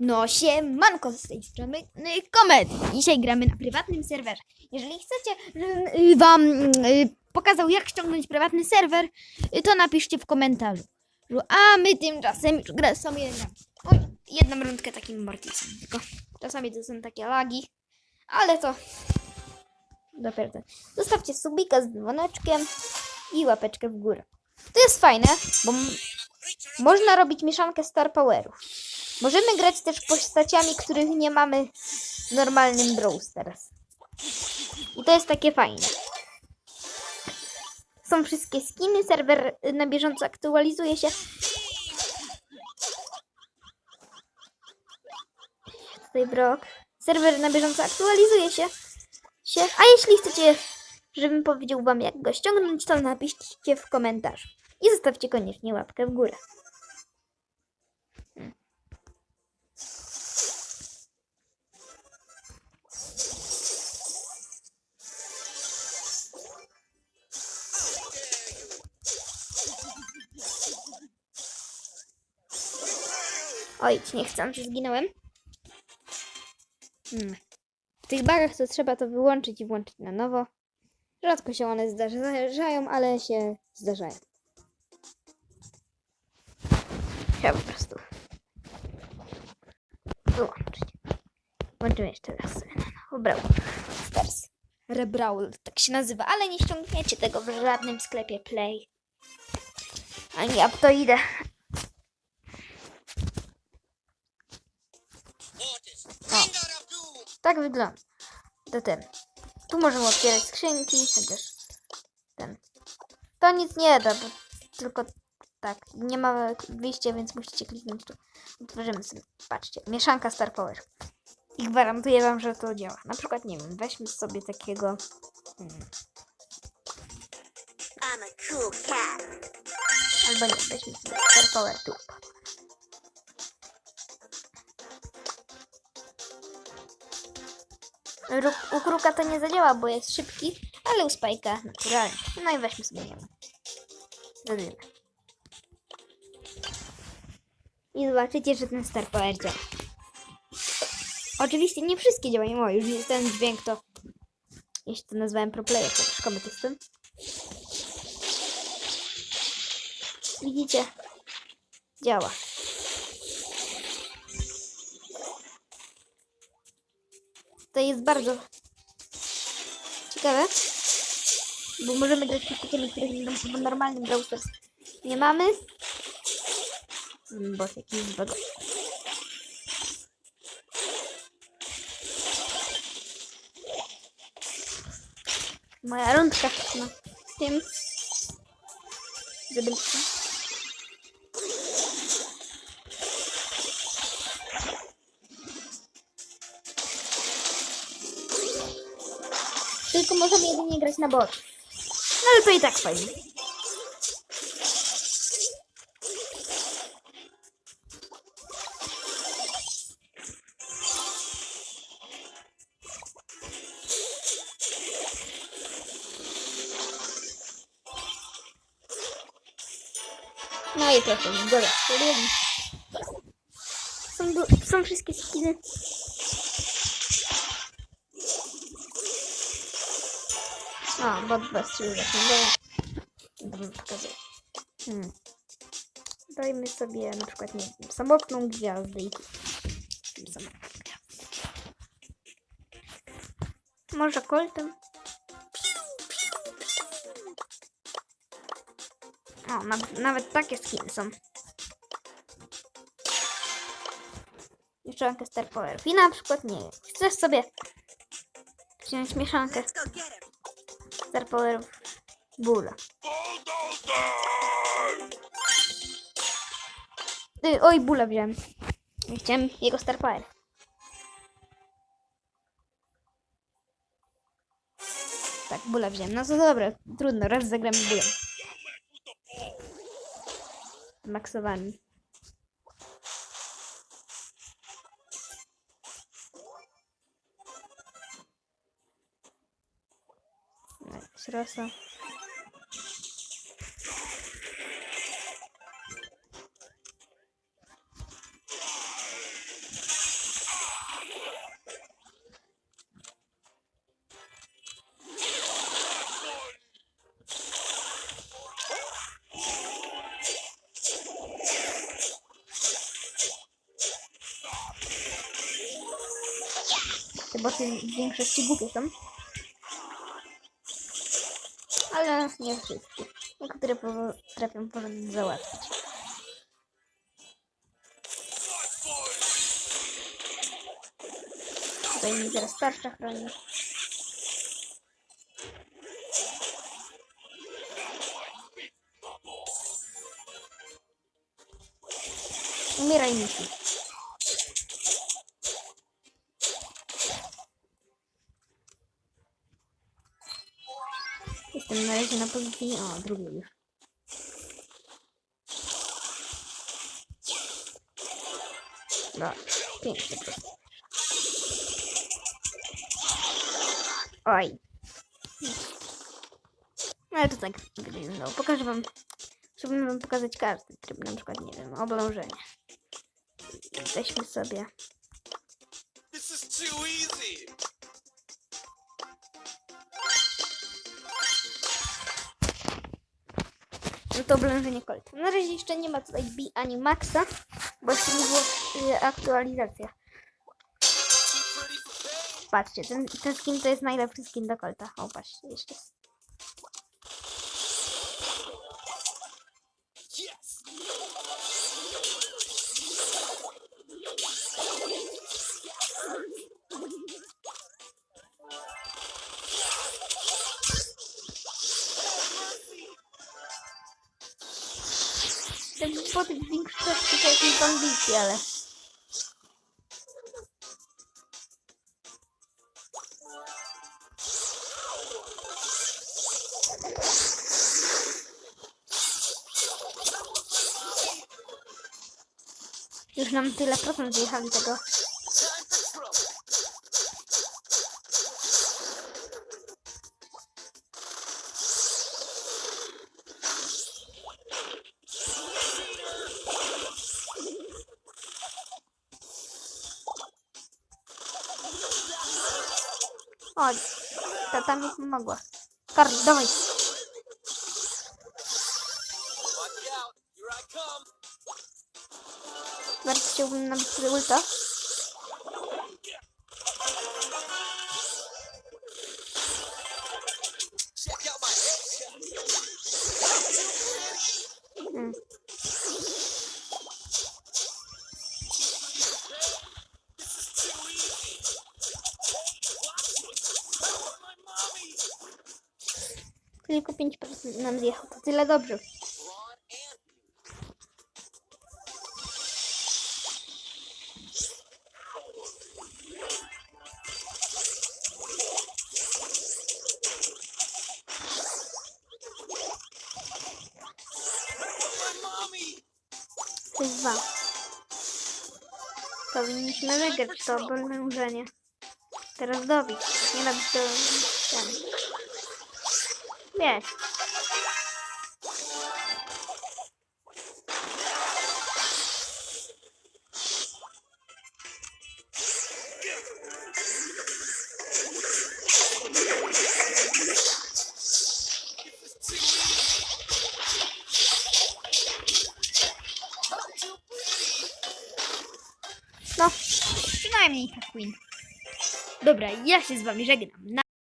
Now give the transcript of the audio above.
No siemanko z tej strony y, Komedy. Dzisiaj gramy na prywatnym serwerze. Jeżeli chcecie, żebym y, wam y, pokazał jak ściągnąć prywatny serwer, to napiszcie w komentarzu. A my tymczasem już grę sobie jedną rundkę takim Mortisem. Tylko czasami to są takie lagi, ale to dopiero ten. Zostawcie subika z dzwoneczkiem i łapeczkę w górę. To jest fajne, bo można robić mieszankę Star Powerów. Możemy grać też postaciami, których nie mamy w normalnym Brawl. I to jest takie fajne. Są wszystkie skiny, serwer na bieżąco aktualizuje się. Tutaj Brock. Serwer na bieżąco aktualizuje się. się. A jeśli chcecie, żebym powiedział wam jak go ściągnąć, to napiszcie w komentarzu. I zostawcie koniecznie łapkę w górę. Oj, niechcący zginąłem. Hmm. W tych bagach to trzeba to wyłączyć i włączyć na nowo. Rzadko się one zdarzają, ale się zdarzają. Trzeba po prostu wyłączyć. Włączymy jeszcze raz sobie na nowo. Brawl Stars. Rebrawl, tak się nazywa, ale nie ściągniecie tego w żadnym sklepie Play. Ani ja to idę. Tak wygląda. To ten. Tu możemy otwierać skrzynki, chociaż ten. To nic nie da, bo tylko tak. Nie ma wyjścia, więc musicie kliknąć tu. Otworzymy sobie. Patrzcie, mieszanka Star Power. I gwarantuję wam, że to działa. Na przykład, nie wiem, weźmy sobie takiego. Hmm, I'm a cool cat. albo nie, weźmy sobie Star Power tu. U kruka to nie zadziała, bo jest szybki, ale u spajka naturalnie. No i weźmy sobie niego. Zadymę. I zobaczycie, że ten Star Power działa. Oczywiście nie wszystkie działają. O, już jest ten dźwięk, to... Jeśli to nazwałem pro player, to już komet jestem. Widzicie? Działa. To jest bardzo ciekawe, bo możemy grać postaciami, których w normalnym Brawl Stars nie mamy. Mm, Bot jakiś zbago. Moja rundka na tym. Zobaczcie. Tylko możemy jedynie grać na bot. No ale to i tak fajnie. No i proszę, zgoda. Są, są wszystkie skiny. A, 2 strzelił właśnie. Dobrze pokazuję. Hmm. Dajmy sobie na przykład, nie samotną gwiazdę i gwiazdę. Może koltem? O, nawet, nawet takie skiny są. Mieszankę Star Powerów. I na przykład, nie chcesz sobie wziąć mieszankę Star Powerów Bula. Oj, Bula wziąłem. Chciałem jego Star Power. Tak, Bula wziąłem. No to dobra, trudno, raz zagramy Bulem. Maksowany. Sırası. Chyba się większości głupie tam. Ale nie wszystkie. Niektóre potrafią porządnie załatwić. Tutaj mi teraz tarcza chroni. Umieraj misi. Na razie na pozycji, o, drugiej już. No, pięknie to. Oj. No ale to tak wyglądało. Pokażę wam, chciałbym wam pokazać każdy tryb, na przykład, nie wiem, oblążenie. Weźmy sobie. This is too easy. To oblężenie kolta. Na razie jeszcze nie ma tutaj B ani Maxa, bo jeszcze nie było y, aktualizacja. Patrzcie, ten, ten skin to jest najlepszy skin do kolta. O, patrzcie, jeszcze jest. Boty w większości jakieś bandyci, ale... Już nam tyle procent zjechali tego. А, да там их не могу. Карл, давай. Версия у меня будет ульта. Tylko 5% nam zjechał. To tyle dobrze. Dwa. Powinniśmy wygrać to oblężenie. Teraz dobić. Nie robić to ten. Wiesz. No, przynajmniej tak win. Dobra, ja się z wami żegnam. Na